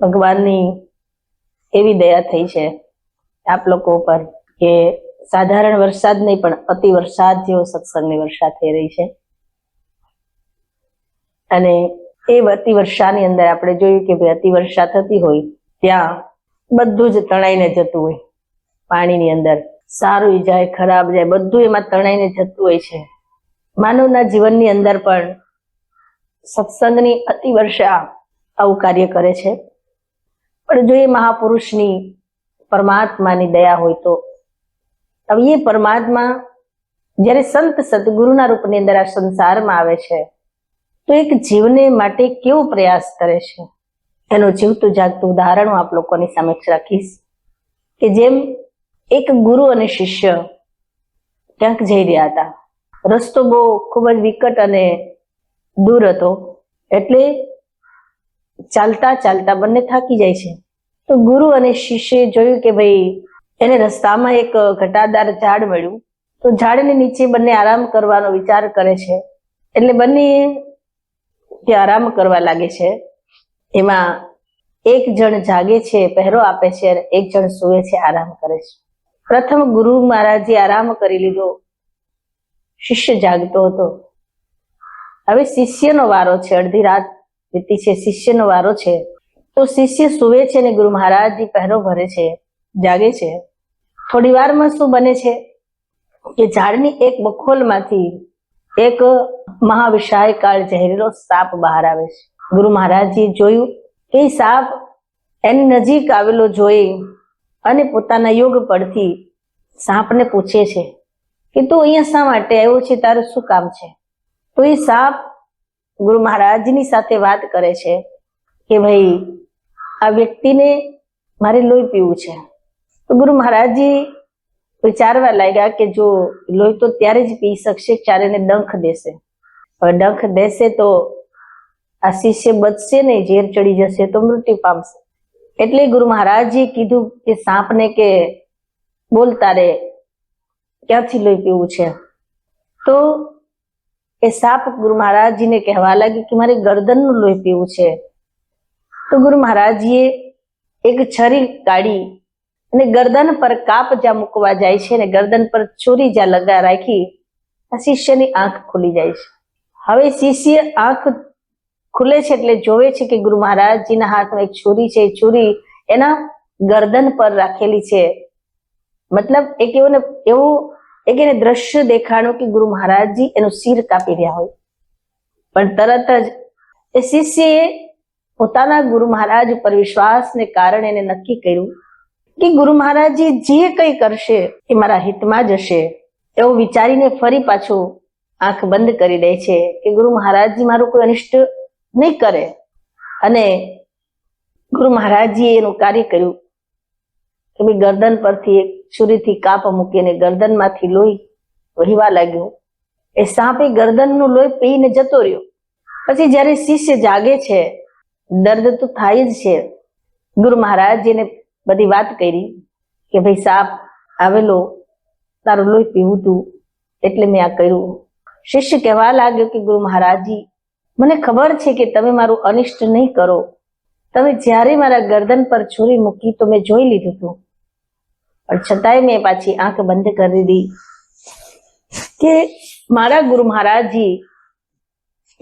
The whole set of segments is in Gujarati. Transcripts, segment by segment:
ભગવાનની એવી દયા થઈ છે આપ લોકો ઉપર કે સાધારણ વરસાદ નહીં, પણ અતિ વરસાદ જેવો સત્સંગની વર્ષા થઈ રહી છે. અને એ અતિ વર્ષાની અંદર આપણે જોયું કે ભાઈ અતિ વર્ષા થતી હોય ત્યાં બધું જ તણાઈને જતું હોય. પાણીની અંદર સારું જાય, ખરાબ જાય, બધું એમાં તણાઈને જતું હોય છે. માનવના જીવનની અંદર પણ સત્સંગની અતિ વર્ષા આવું કાર્ય કરે છે. પણ જો એ મહાપુરુષની પરમાત્માની દયા હોય તો, હવે એ પરમાત્મા જ્યારે સંત સદગુરુના રૂપની અંદર આ સંસારમાં આવે છે, તો એક જીવને માટે કેવો પ્રયાસ કરે છે? એનું જીવતું જાગતું ઉદાહરણ હું આપ લોકોની સમક્ષ રાખીશ, કે જેમ એક ગુરુ અને શિષ્ય ક્યાંક જઈ રહ્યા હતા. રસ્તો બહુ ખૂબ જ વિકટ અને દૂર હતો, એટલે ચાલતા ચાલતા બંને થાકી જાય છે. તો ગુરુ અને શિષ્યએ જોયું કે ભાઈ એને રસ્તામાં એક ઘટાદાર ઝાડ મળ્યું. તો ઝાડની નીચે બંને આરામ કરવાનો વિચાર કરે છે. એટલે બંને ત્યાં આરામ કરવા લાગે છે. એમાં એક જણ જાગે છે, પહેરો આપે છે અને એક જણ સૂવે છે, આરામ કરે છે. પ્રથમ ગુરુ મહારાજે આરામ કરી લીધો. શિષ્ય જાગતો હતો. હવે શિષ્યનો વારો છે. અડધી રાત વીતી છે. શિષ્યનો વારો છે. તો શિષ્ય સુવે છે ને ગુરુ મહારાજજી પહેરો ભરે છે, જાગે છે. થોડી વારમાં શું બને છે? કે ઝાડની એક બખોલમાંથી એક મહાવિશાળ કાળ ઝેરીલો સાપ બહાર આવે છે. ગુરુ મહારાજજીએ જોયું કે સાપ એની નજીક આવેલો જોઈ અને પોતાના યોગ પરથી સાપને પૂછે છે કે તું અહીંયા શા માટે આવ્યો છે? તારું શું કામ છે? તો એ સાપ ગુરુ મહારાજની સાથે વાત કરે છે કે ભાઈ આ વ્યક્તિને મારે લોહી પીવું છે. તો ગુરુ મહારાજજી વિચારવા લાગ્યા કે જો લોહી તો ત્યારે જ પી શકશે જ્યારે એને ડંખ દેશે. હવે ડંખ દેશે તો આ શિષ્ય બચશે નહીં, ઝેર ચડી જશે તો મૃત્યુ પામશે. એટલે ગુરુ મહારાજજીએ કીધું કે સાપને કે બોલ તારે ક્યાંથી લોહી પીવું છે. તો એ સાપ ગુરુ મહારાજજીને કહેવા લાગી કે મારે ગરદનનું લોહી પીવું છે. તો ગુરુ મહારાજીએ એક છરી કાઢી અને ગરદન પર કાપ જ્યાં મૂકવા જાય છે અને ગરદન પર ચોરી જ્યાં લગા રાખી શિષ્યની આંખ ખુલી જાય છે. હવે શિષ્ય આંખ ખુલે છે એટલે જોવે છે કે ગુરુ મહારાજજીના હાથમાં એક છુરી છે. છુરી એના ગરદન પર રાખેલી છે. મતલબ એક એવું એવું, એક એને દ્રશ્ય દેખાણું કે ગુરુ મહારાજજી એનું શિર કાપી રહ્યા હોય. પણ તરત જ એ શિષ્યએ પોતાના ગુરુ મહારાજ ઉપર વિશ્વાસને કારણે એને નક્કી કર્યું કે ગુરુ મહારાજજી જે કંઈ કરશે એ મારા હિતમાં જ હશે એવું વિચારીને ફરી પાછું આંખ બંધ કરી દે છે કે ગુરુ મહારાજજી મારું કોઈ અનિષ્ટ નહીં કરે. અને ગુરુ મહારાજજીએ એનું કાર્ય કર્યું. કે ભાઈ ગરદન પરથી એક છુરીથી કાપ મૂકીને ગરદનમાંથી લોહી વહીવા લાગ્યું. એ સાપે ગરદનનું લોહી પીને જતો રહ્યો. પછી જ્યારે શિષ્ય જાગે છે દર્દ તો થાય જ છે. ગુરુ મહારાજજીને બધી વાત કરી કે ભાઈ સાપ આવેલો, તારું લોહી પીવું તું. એટલે મેં આ કર્યું. શિષ્ય કહેવા લાગ્યો કે, ગુરુ મહારાજજી, મને ખબર છે કે તમે મારું અનિષ્ટ નહીં કરો. તમે જ્યારે મારા ગરદન પર છુરી મૂકી તો મેં જોઈ લીધું હતું પણ છતાંય મેં પાછી આંખ બંધ કરી દીધી. કે, મારા ગુરુ મહારાજજી,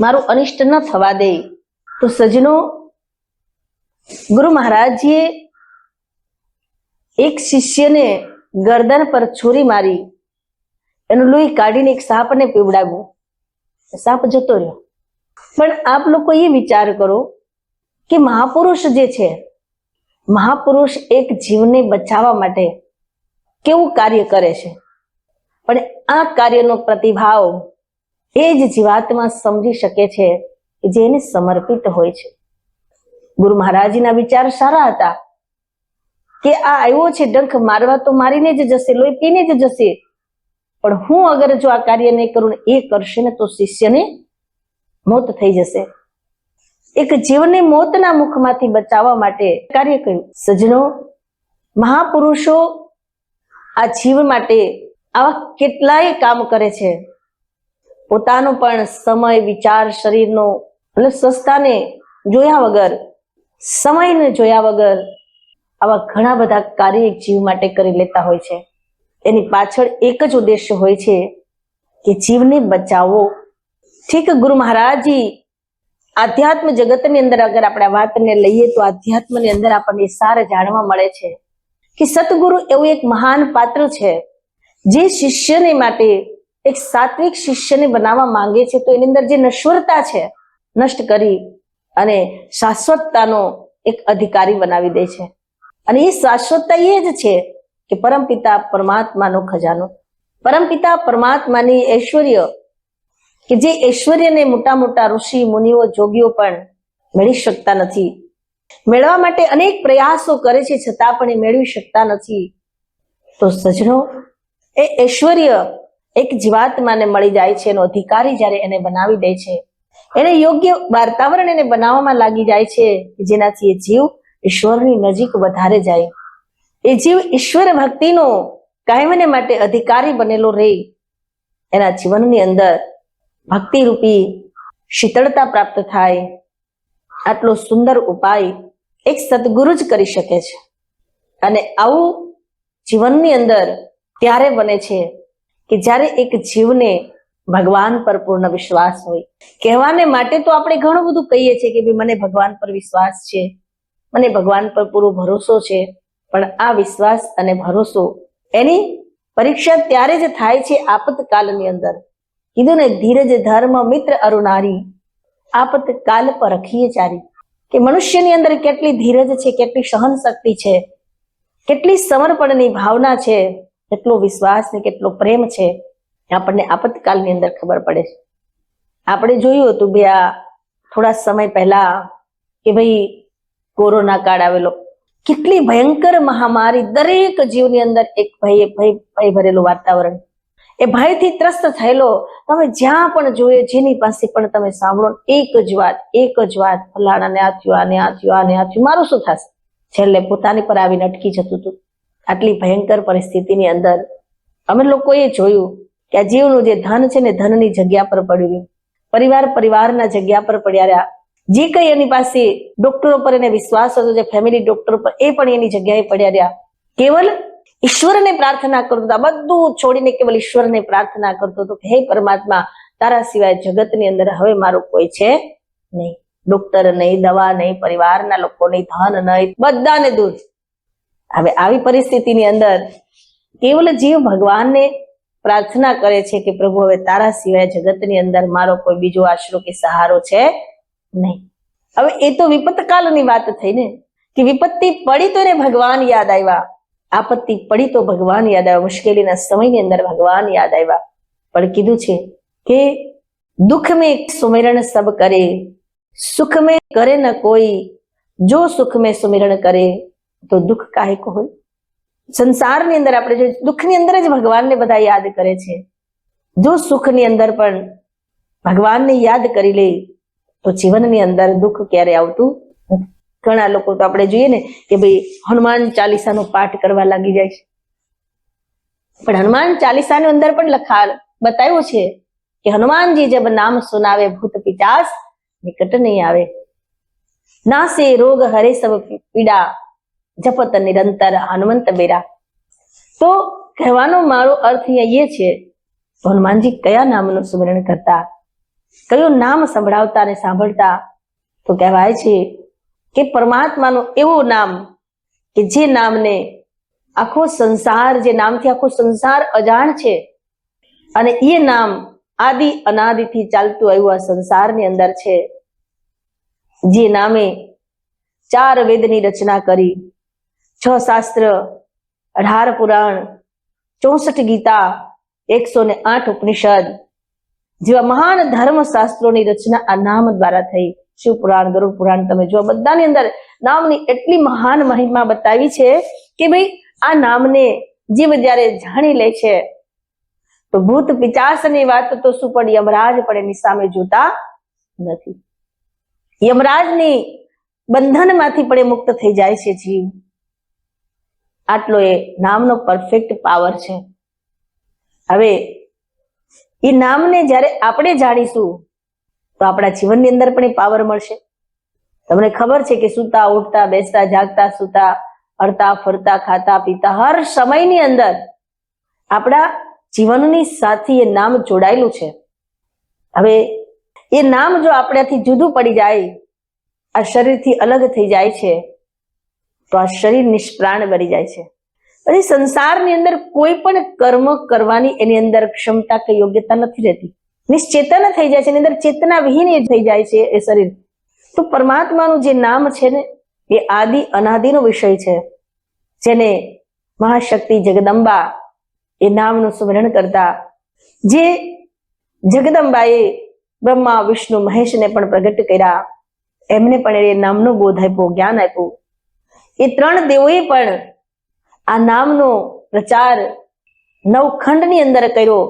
મારું અનિષ્ટ ન થવા દે. તો સજનો ગુરુ મહારાજજીએ એક શિષ્યને ગરદન પર છોરી મારી, એનું લોહી કાઢીને એક સાપને પીવડાવ્યું. સાપ જતો રહ્યો. પણ આપ લોકો એ વિચાર કરો કે મહાપુરુષ જે છે, મહાપુરુષ એક જીવને બચાવવા માટે કેવું કાર્ય કરે છે? પણ આ કાર્યનો પ્રતિભાવ એ જ જીવાતમાં સમજી શકે છે કે જે એને સમર્પિત હોય છે. ગુરુ મહારાજના વિચાર સારા હતા કે આ આવ્યો છે, ડંખ મારવા તો મારીને જ જશે, લોહી પીને જ જશે. પણ હું અગર જો આ કાર્ય નહીં કરું એ કરશે ને તો શિષ્યને મોત થઈ જશે. એક જીવને મોતના મુખમાંથી બચાવવા માટે કાર્ય કર્યું. સજનો મહાપુરુષો આ જીવ માટે આવા કેટલાય કામ કરે છે. પોતાનો પણ સમય, વિચાર, શરીરનો અને સસ્તાને જોયા વગર, સમયને જોયા વગર આવા ઘણા બધા કાર્ય એક જીવ માટે કરી લેતા હોય છે. એની પાછળ એક જ ઉદ્દેશ્ય હોય છે કે જીવને બચાવવો. ઠીક ગુરુ મહારાજજી, આધ્યાત્મ જગતની અંદર અગર આપણે વાતને લઈએ તો આધ્યાત્મની અંદર આપણને સાર જાણવા મળે છે કે સતગુરુ એવું એક મહાન પાત્ર છે. જે શિષ્યને માટે એક સાત્વિક શિષ્યને બનાવવા માંગે છે તો એની અંદર જે નશ્વરતા છે નષ્ટ કરી અને શાશ્વતતાનો એક અધિકારી બનાવી દે છે. અને એ શાશ્વતતા એ જ છે કે પરમપિતા પરમાત્માનો ખજાનો. પરમપિતા પરમાત્માની ઐશ્વર્ય કે જે ઐશ્વર્યને મોટા મોટા ઋષિ, મુનિઓ, જોગીઓ પણ મેળવી શકતા નથી. મેળવા માટે અનેક પ્રયાસો કરે છે, છતાં પણ એ મેળવી શકતા નથી. તો સજનો એ ઐશ્વર્ય એક જીવાત્માને મળી જાય છે, એનો અધિકારી જ્યારે એને બનાવી દે છે એને યોગ્ય વાતાવરણ એને બનાવવામાં લાગી જાય છે જેનાથી એ જીવ ઈશ્વરની નજીક વધારે જાય. એ જીવ ઈશ્વર ભક્તિનો કાયમને માટે અધિકારી બનેલો રહે. એના જીવનની અંદર ભક્તિ રૂપી શીતળતા પ્રાપ્ત થાય. આટલો સુંદર ઉપાય એક સદગુરુ જ કરી શકે છે. અને આવું જીવનની અંદર ત્યારે બને છે કે જ્યારે એક જીવને ભગવાન પર પૂર્ણ વિશ્વાસ હોય. કહેવાને માટે તો આપણે ઘણું બધું કહીએ છીએ કે ભાઈ મને ભગવાન પર વિશ્વાસ છે. મને ભગવાન પર પૂરો ભરોસો છે. પણ આ વિશ્વાસ અને ભરોસો એની પરીક્ષા ત્યારે જ થાય છે આપતકાલની અંદર. કીધું ને ધીરજ, ધર્મ, મિત્ર અરુણારી આપતકાલ પર રખીએ ચારી. કે મનુષ્યની અંદર કેટલી ધીરજ છે, કેટલી સહન શક્તિ છે, કેટલી સમર્પણની ભાવના છે, કેટલો વિશ્વાસ ને કેટલો પ્રેમ છે. આપણને આપતકાલની અંદર ખબર પડે છે. આપણે જોયું હતું ભાઈ આ થોડા સમય પહેલા કે ભાઈ કોરોના કાળ આવેલો. કેટલી ભયંકર મહામારી દરેક જીવની અંદર એક ભય ભય ભય ભરેલું વાતાવરણ. એ ભયથી ત્રસ્ત થયેલો તમે જ્યાં પણ જોઈએ, જેની પાસે પણ તમે સાંભળો, એક જ વાત, એક જ વાત, ફલાણાને આ થયું આને આ થયું આને આ થયું મારું શું થશે? છેલ્લે પોતાની પર આવીને અટકી જતું હતું. આટલી ભયંકર પરિસ્થિતિની અંદર અમે લોકોએ જોયું કે આ જીવનું જે ધન છે ને ધનની જગ્યા પર પડ્યું. પરિવાર પરિવારના જગ્યા પર પડ્યા રહ્યા. જે કઈ એની પાસે ડોક્ટરો પર એને વિશ્વાસ હતો, જે ફેમિલી ડોક્ટર પર, એ પણ એની જગ્યાએ પડ્યા રહ્યા. કેવલ ઈશ્વરને પ્રાર્થના કરતો હતો. બધું છોડીને કેવલ ઈશ્વરને પ્રાર્થના કરતો હતો કે, હે પરમાત્મા, તારા સિવાય જગતની અંદર હવે મારું કોઈ છે નહીં. ડોક્ટર નહીં, દવા નહીં, પરિવારના લોકો નહીં, ધન નહીં, બધાને દૂર. હવે આવી પરિસ્થિતિની અંદર કેવલ જીવ ભગવાનને પ્રાર્થના કરે છે કે પ્રભુ, હવે તારા સિવાય જગતની અંદર મારો કોઈ બીજો આશરો કે સહારો છે નહીં. હવે એ તો વિપતકાલની વાત થઈ ને, કે વિપત્તિ પડી તો એને ભગવાન યાદ આવ્યા. આપત્તિ પડી તો ભગવાન યાદ આવ્યા. મુશ્કેલીના સમયની અંદર ભગવાન યાદ આવ્યા. પણ કીધું છે કે દુઃખ મેં સુમિરણ સબ કરે સુખ મેં કરે ન કોઈ. જો સુખ મેં સુમિરણ કરે, તો દુઃખ કાહે કોઈ સંસારની અંદર આપણે જો દુઃખની અંદર જ ભગવાનને બધા યાદ કરે છે. જો સુખની અંદર પણ ભગવાનને યાદ કરી લે તો જીવનની અંદર દુઃખ ક્યારે આવતું ઘણા લોકો તો આપણે જોઈએ ને કે ભાઈ હનુમાન ચાલીસાનો પાઠ કરવા લાગી જાય છે. પણ હનુમાન ચાલીસાની અંદર પણ લખા બતાવ્યું છે કે હનુમાનજી જબ નામ સુનાવે ભૂત પિચાસ, નિકટ નહીં આવે. નાસે રોગ હરે સબ પીડા. જપત નિરંતર હનુમંત બેરા. તો કહેવાનો મારો અર્થ એ છે હનુમાનજી કયા નામનું સ્મરણ કરતા? કયું નામ સંભળાવતા અને સાંભળતા? તો કહેવાય છે કે પરમાત્માનું એવું નામ કે જે નામને આખો સંસાર, જે નામથી આખો સંસાર અજાણ છે અને એ નામ આદિ અનાદિથી ચાલતું આવ્યું આ સંસારની અંદર છે. જે નામે ચાર વેદની રચના કરી છ શાસ્ત્ર અઢાર પુરાણ, ચોસઠ ગીતા, એકસો ને આઠ ઉપનિષદ જેવા મહાન ધર્મ શાસ્ત્રોની રચના આ નામ દ્વારા થઈ. શિવ પુરાણ, ગરુડ પુરાણ તમે જો બધાની અંદર નામની એટલી મહાન મહિમા બતાવી છે કે ભાઈ આ નામને જીવ જયારે જાણી લે છે, તો ભૂત પિચાસની વાત તો શું પણ યમરાજ પણ એની સામે જોતા નથી. યમરાજની બંધનમાંથી પણ એ મુક્ત થઈ જાય છે જીવ. આટલો એ નામનો પરફેક્ટ પાવર છે. હવે, એ નામને જ્યારે આપણે જાણીશું, તો આપણા જીવનની અંદર પણ એ પાવર મળશે. તમને ખબર છે કે સૂતા, ઉઠતા, બેસતા, જાગતા, સૂતા, હરતા, ફરતા, ખાતા, પીતા, હર સમયની અંદર આપણા જીવનની સાથે એ નામ જોડાયેલું છે. હવે, એ નામ જો આપણાથી જુદું પડી જાય, આ શરીરથી અલગ થઈ જાય છે તો આ શરીર નિષ્પ્રાણ બની જાય છે. પછી સંસારની અંદર કોઈ પણ કર્મ કરવાની એની અંદર ક્ષમતા કે યોગ્યતા નથી રહેતી. નિશ્ચેતન થઈ જાય છે, એની અંદર ચેતના વિહીન થઈ જાય છે એ શરીર. તો પરમાત્માનું જે નામ છે ને, એ આદિ અનાદિનો વિષય છે. જેને મહાશક્તિ જગદંબા એ નામનું સ્મરણ કરતા, જે જગદંબાએ બ્રહ્મા, વિષ્ણુ, મહેશને પણ પ્રગટ કર્યા. એમને પણ એ નામનો બોધ આપ્યો, જ્ઞાન આપ્યું. એ ત્રણ દેવોએ પણ આ નામનો પ્રચાર નવખંડની અંદર કર્યો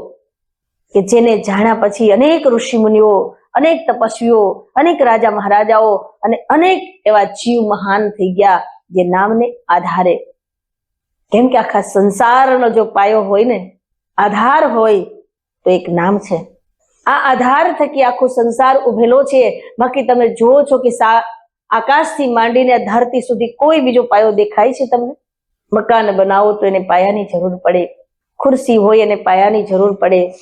કે જેને જાણ્યા પછી અનેક ઋષિ મુનિઓ અનેક તપસ્વીઓ, અનેક રાજા મહારાજાઓ અને અનેક એવા જીવ મહાન થઈ ગયા જે નામને આધારે. કેમ કે આખા સંસારનો જો પાયો હોય ને, આધાર હોય તો એક નામ છે. આ આધાર થકી આખો સંસાર ઉભેલો છે. બાકી તમે જુઓ છો કે આકાશથી માંડીને ધરતી સુધી કોઈ બીજો પાયો દેખાય છે તમને? મકાન બનાવો તો એને પાયાની જરૂર પડે. ખુરશી હોય એને પાયાની જરૂર પડે.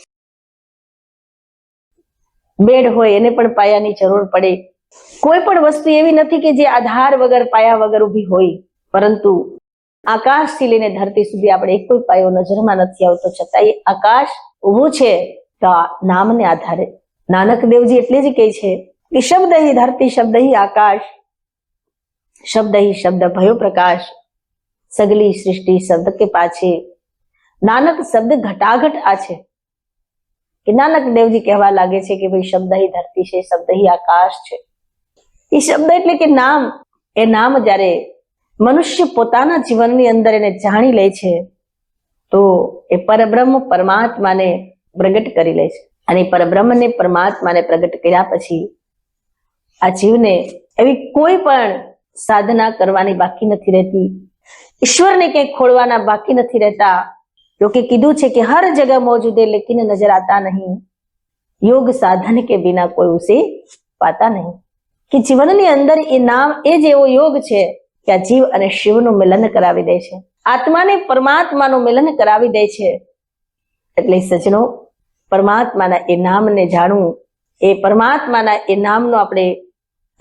બેડ હોય એને પણ પાયાની જરૂર પડે. કોઈ પણ વસ્તુ એવી નથી કે જે આધાર વગર, પાયા વગર ઊભી હોય. પરંતુ આકાશથી લઈને ધરતી સુધી આપણે એક કોઈ પાયો નજરમાં નથી આવતો. છતાં એ આકાશ ઊભું છે તો નામને આધારે. નાનક દેવજી એટલે જ કહે છે કે શબ્દ ધરતી શબ્દ આકાશ. શબ્દ હિ શબ્દ, ભયો પ્રકાશ, સગલી સૃષ્ટિ, શબ્દ કે પાછે. નાનક શબ્દ ઘટાઘટ આ છે. કે નાનક દેવજી કહેવા લાગે છે કે ભાઈ શબ્દ હિ ધરતી છે, શબ્દ હિ આકાશ છે. એ શબ્દ એટલે કે નામ. એ નામ જ્યારે મનુષ્ય પોતાના જીવનની અંદર એને જાણી લે છે, તો એ પરબ્રહ્મ પરમાત્માને પ્રગટ કરી લે છે. અને પરબ્રહ્મને પરમાત્માને પ્રગટ કર્યા પછી આ જીવને એવી કોઈ પણ સાધના કરવાની બાકી નથી રહેતી. ઈશ્વરને ક્યાંય ખોળવાના બાકી નથી રહેતા. લોકે કીધું છે કે હર જગ્યા મોજૂદ હે લેકિન નજર આતા નહીં. યોગ સાધન કે બિના કોઈ ઉસે પાતા નહીં. કે જીવનની અંદર એ નામ એ જ એવો યોગ છે કે આ જીવ અને શિવનું મિલન કરાવી દે છે. આત્માને પરમાત્માનું મિલન કરાવી દે છે. એટલે સજનો પરમાત્માના એ નામને જાણવું, એ પરમાત્માના એ નામનો આપણે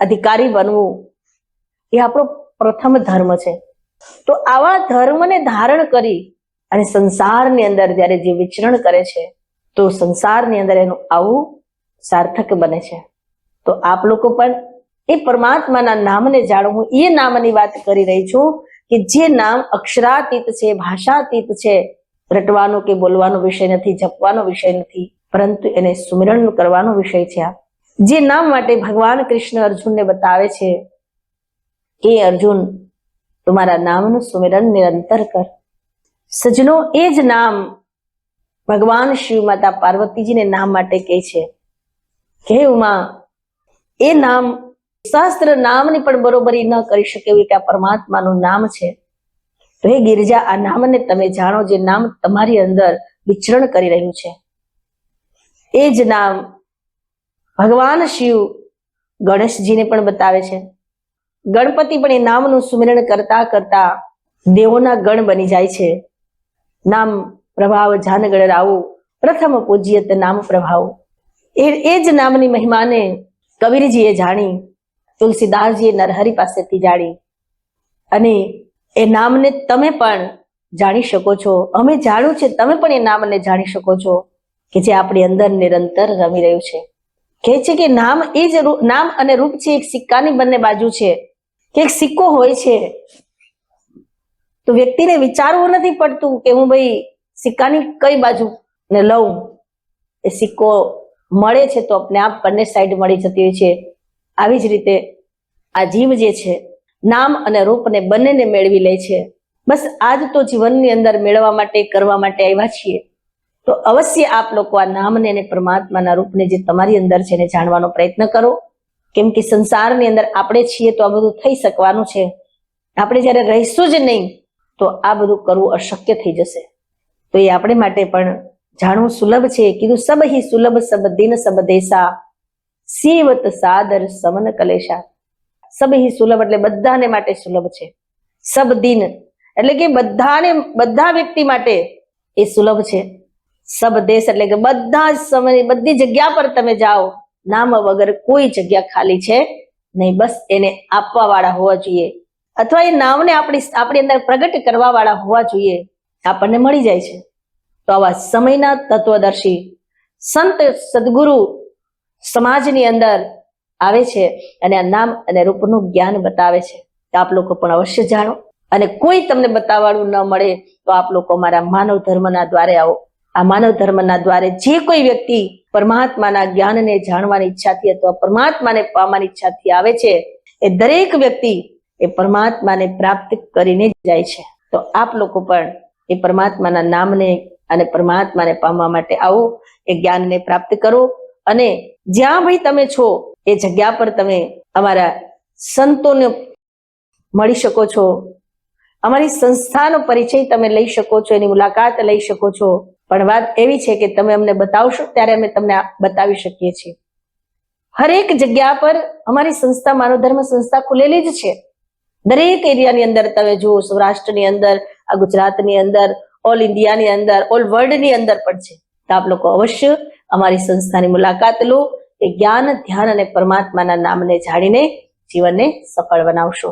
અધિકારી બનવું એ આપણો પ્રથમ ધર્મ છે. તો આવા ધર્મને ધારણ કરી અને સંસારની અંદર જ્યારે જે વિચરણ કરે છે, તો સંસારની અંદર એનું આવું સાર્થક બને છે. તો આપ લોકો પણ એ પરમાત્માના નામને જાણવું એ નામની વાત કરી રહી છું કે જે નામ અક્ષરાતીત છે, ભાષાતીત છે, રટવાનો કે બોલવાનો વિષય નથી, જપવાનો વિષય નથી, પરંતુ એને સુમિરણ કરવાનો વિષય છે આ. જે નામ માટે ભગવાન કૃષ્ણ અર્જુનને બતાવે છે કે અર્જુન તમારા નામનું સુમિરન નિરંતર કર. સજનો એ જ નામ ભગવાન શિવ માતા પાર્વતીજીને નામ માટે કહે છે. કે ઉમા, એ નામ શાસ્ત્ર નામની પણ બરોબરી ન કરી શકે એવું કે આ પરમાત્માનું નામ છે. તો હે ગિરજા, આ નામને તમે જાણો જે નામ તમારી અંદર વિચરણ કરી રહ્યું છે. એ જ નામ ભગવાન શિવ ગણેશજીને પણ બતાવે છે. ગણપતિ પણ એ નામનું સુમિરણ કરતા કરતા દેવોના ગણ બની જાય છે. નામ પ્રભાવ જાનગણ રાવું, પ્રથમ પૂજ્યત નામ પ્રભાવ. એ એ જ નામની મહિમાને કબીરજીએ જાણી, તુલસીદાસજીએ નરહરી પાસેથી જાણી. અને એ નામને તમે પણ જાણી શકો છો. અમે જાણ્યું છે, તમે પણ એ નામને જાણી શકો છો કે જે આપણી અંદર નિરંતર રમી રહ્યું છે. કહે છે કે નામ એ જ નામ અને રૂપ છે, એક સિક્કાની બંને બાજુ છે. કે એક સિક્કો હોય છે. તો વ્યક્તિને વિચારવું નથી પડતું કે હું ભાઈ સિક્કાની કઈ બાજુ ને લઉં. એ સિક્કો મળે છે તો આપણે આપ બંને સાઈડ મળી જતી હોય છે. આવી જ રીતે આ જીવ જે છે, નામ અને રૂપને બંનેને મેળવી લે છે. બસ આજ તો જીવનની અંદર મેળવવા માટે, કરવા માટે આવ્યા છીએ. તો અવશ્ય આપ લોકો આ નામને અને પરમાત્માના રૂપને જે તમારી અંદર છે એને જાણવાનો પ્રયત્ન કરો. કેમ કે સંસારની અંદર આપણે છીએ તો આ બધું થઈ શકવાનું છે. આપણે જ્યારે રહીશું જ નહીં, તો આ બધું કરવું અશક્ય થઈ જશે. તો એ આપણે માટે પણ જાણવું સુલભ છે. કીધું, સબ હિ સુલભ સબ દિન સબ દેશા, સીવત સાદર સમન કલેશા. સબ હિ સુલભ એટલે બધાને માટે સુલભ છે. સબ દિન એટલે કે બધાને, બધા વ્યક્તિ માટે એ સુલભ છે. સબ દેશ એટલે કે બધા સમય, બધી જગ્યા પર તમે જાઓ. નામ વગર કોઈ જગ્યા ખાલી છે નહીં. બસ એને આપવા વાળા હોવા જોઈએ. અથવા એ નામને આપણી આપણી અંદર પ્રગટ કરવા વાળા હોવા જોઈએ. આપણને મળી જાય છે. તો આવા સમયના તત્વદર્શી સંત સદગુરુ સમાજની અંદર આવે છે અને આ નામ અને રૂપનું જ્ઞાન બતાવે છે. આપ લોકો પણ અવશ્ય જાણો. અને કોઈ તમને બતાવવાનું ન મળે તો આપ લોકો મારા માનવ ધર્મના દ્વારે આવો. આ માનવ ધર્મના દ્વારે જે કોઈ વ્યક્તિ પરમાત્માના જ્ઞાનને જાણવાની ઈચ્છાથી અથવા પરમાત્માને પામવાની ઈચ્છાથી આવે છે, એ દરેક વ્યક્તિ એ પરમાત્માને પ્રાપ્ત કરીને જાય છે. તો આપ લોકો પણ એ પરમાત્માના નામને અને પરમાત્માને પામવા માટે આવો, એ જ્ઞાનને પ્રાપ્ત કરો અને જ્યાં ભાઈ તમે છો, એ જગ્યા પર તમે અમારા સંતોને મળી શકો છો. અમારી સંસ્થાનો પરિચય તમે લઈ શકો છો, એની મુલાકાત લઈ શકો છો. પણ વાત એવી છે કે તમે અમને બતાવશો ત્યારે અમે તમને બતાવી શકીએ છીએ. હરેક જગ્યા પર અમારી સંસ્થા માનવ ધર્મ સંસ્થા ખુલેલી જ છે. દરેક એરિયાની અંદર તમે જુઓ, સૌરાષ્ટ્રની અંદર, આ ગુજરાતની અંદર, ઓલ ઇન્ડિયાની અંદર, ઓલ વર્લ્ડની અંદર પણ છે. તો આપ લોકો અવશ્ય અમારી સંસ્થાની મુલાકાત લો એ જ્ઞાન, ધ્યાન અને પરમાત્માના નામને જાણીને જીવનને સફળ બનાવશો.